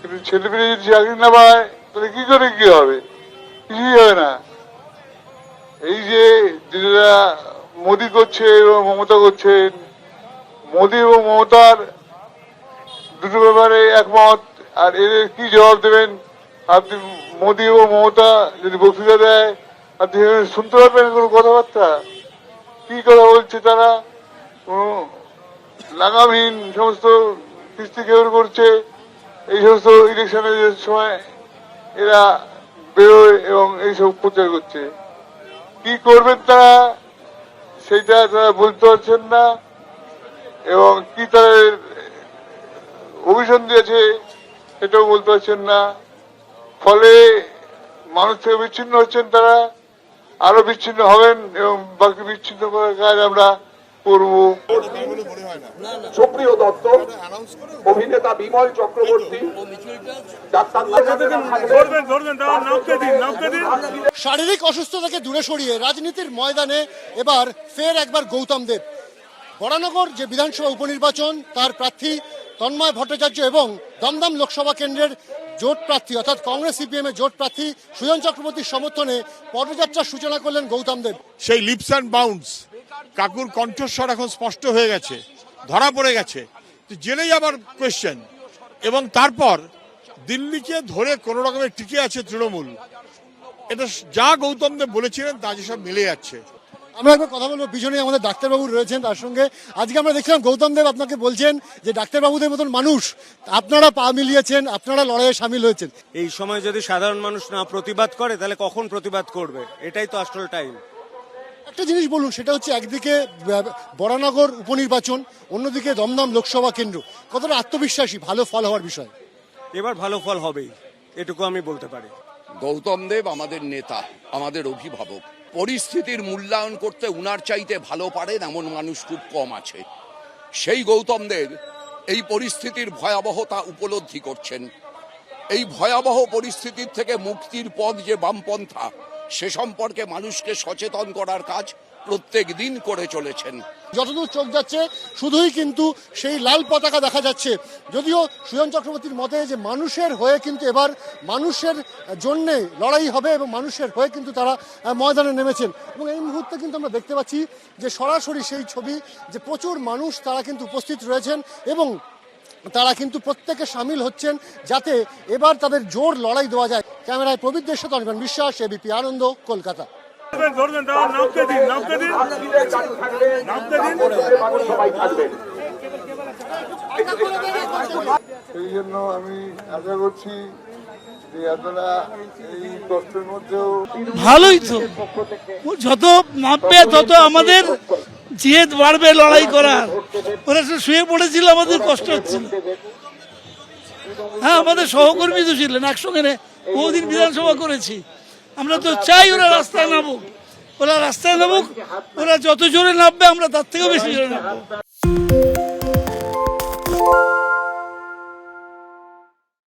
কিন্তু ছেলেমেয়ে যদি চাকরি না পায়, তাহলে কি করে কি হবে? কিছুই হবে না। এই যে যেটা মোদি করছে এবং মমতা করছেন, মোদি এবং মমতার দুটো ব্যাপারে একমত, আর এদের কি জবাব দেবেন? আপনি মোদি এবং মমতা যদি বক্তৃতা দেয় আপনি শুনতে পারবেন কোনো কথাবার্তা, কি কথা বলছে তারা? লাগামহীন সমস্ত কিস্তি কেউ করছে এই সমস্ত ইলেকশনের সময় এরা বেরোয় এবং এইসব প্রচার করছে। কি করবেন তারা, সেইটা তারা বলতে পারছেন না এবং কি তাদের অভিসন্ধি আছে সেটাও বলতে পারছেন না। ফলে মানুষ থেকে বিচ্ছিন্ন হচ্ছেন তারা আরও বিচ্ছিন্ন হবেন এবং বাকি বিচ্ছিন্ন করার কাজ আমরা করব। সুপ্রিয় দত্ত অভিনেতা বিমল চক্রবর্তী শারীরিক অসুস্থতাকে দূরে সরিয়ে রাজনীতির ময়দানে এবার ফের একবার গৌতম দেব। বরানগর যে বিধানসভা উপনির্বাচন তার প্রার্থী তন্ময় ভট্টাচার্য এবং দমদম লোকসভা কেন্দ্রের জোট প্রার্থী অর্থাৎ কংগ্রেস সিপিএম এর জোট প্রার্থী সুজন চক্রবর্তীর সমর্থনে পদযাত্রার সূচনা করলেন গৌতম দেব। সেই লিপস অ্যান্ড বাউন্স কাকুর কণ্ঠস্বর এখন স্পষ্ট হয়ে গেছে ধরা পড়ে গেছে। তো জেনেই আবার কোয়েশ্চেন এবং তারপর দিল্লিকে ধরে কোনো রকমের টিকে আছে তৃণমূল। এটা যা গৌতম দেব বলেছিলেন তা যেসব মিলে যাচ্ছে। আমরা একবার কথা বলব পিছনে আমাদের ডাক্তারবাবু রয়েছেন তার সঙ্গে। আজকে আমরা দেখলাম গৌতম দেব আপনাকে বলছেন যে ডাক্তারবাবুদের মতন মানুষ আপনারা পা মিলিয়েছেন আপনারা লড়াইয়ে সামিল হয়েছেন। এই সময় যদি সাধারণ মানুষ না প্রতিবাদ করে তাহলে কখন প্রতিবাদ করবে? এটাই তো আসল টাইম একটা জিনিস বলুন সেটা হচ্ছে একদিকে বরানগর উপনির্বাচন অন্যদিকে দমদম লোকসভা কেন্দ্র। কতটা আত্মবিশ্বাসী? ভালো ফল হওয়ার বিষয়। এবার ভালো ফল হবেই এটুকু আমি বলতে পারি। গৌতম দেব আমাদের নেতা আমাদের অভিভাবক। পরিস্থিতির মূল্যায়ন করতে উনার চাইতে ভালো পারেন এমন মানুষ খুব কম আছে। সেই গৌতম দেব এই পরিস্থিতির ভয়াবহতা উপলব্ধি করছেন। এই ভয়াবহ পরিস্থিতির থেকে মুক্তির পথ যে বামপন্থা, সে সম্পর্কে মানুষকে সচেতন করার কাজ প্রত্যেক দিন করে চলেছেন। যতদূর চোখ যাচ্ছে, শুধুই কিন্তু সেই লাল পতাকা দেখা যাচ্ছে। যদিও সুজন চক্রবর্তীর মতে যে মানুষের হয়ে কিন্তু এবার মানুষের জন্যে লড়াই হবে এবং মানুষের হয়ে কিন্তু তারা ময়দানে নেমেছেন। এবং এই মুহূর্তে কিন্তু আমরা দেখতে পাচ্ছি যে সরাসরি সেই ছবি যে প্রচুর মানুষ তারা কিন্তু উপস্থিত রয়েছেন এবং তারা কিন্তু প্রত্যেকে সামিল হচ্ছেন যাতে এবার তাদের জোর লড়াই দেওয়া যায়। ক্যামেরায় প্রবীরদের সাথে অনির্বাণ বিশ্বাস এবিপি আনন্দ কলকাতা। ধরবেন ধরবেন নামতে দিন নামতে দিন নামতে দিন সবাই সেই জন্য আমি আশা করছি যে আপনারা এই কষ্টের মধ্যেও ভালোই তো। যত নামবে তত আমাদের জেদ বাড়বে লড়াই করার। ওরা সব শুয়ে পড়েছিল, আমাদের কষ্ট হচ্ছিল হ্যাঁ আমাদের সহকর্মী তো ছিলেন, একসঙ্গে বহুদিন বিধানসভা করেছি। আমরা তো চাই ওরা রাস্তায় নামুক। ওরা রাস্তায় নামুক, ওরা যত জোরে নামবে, আমরা তার থেকেও বেশি জোরে নামবো।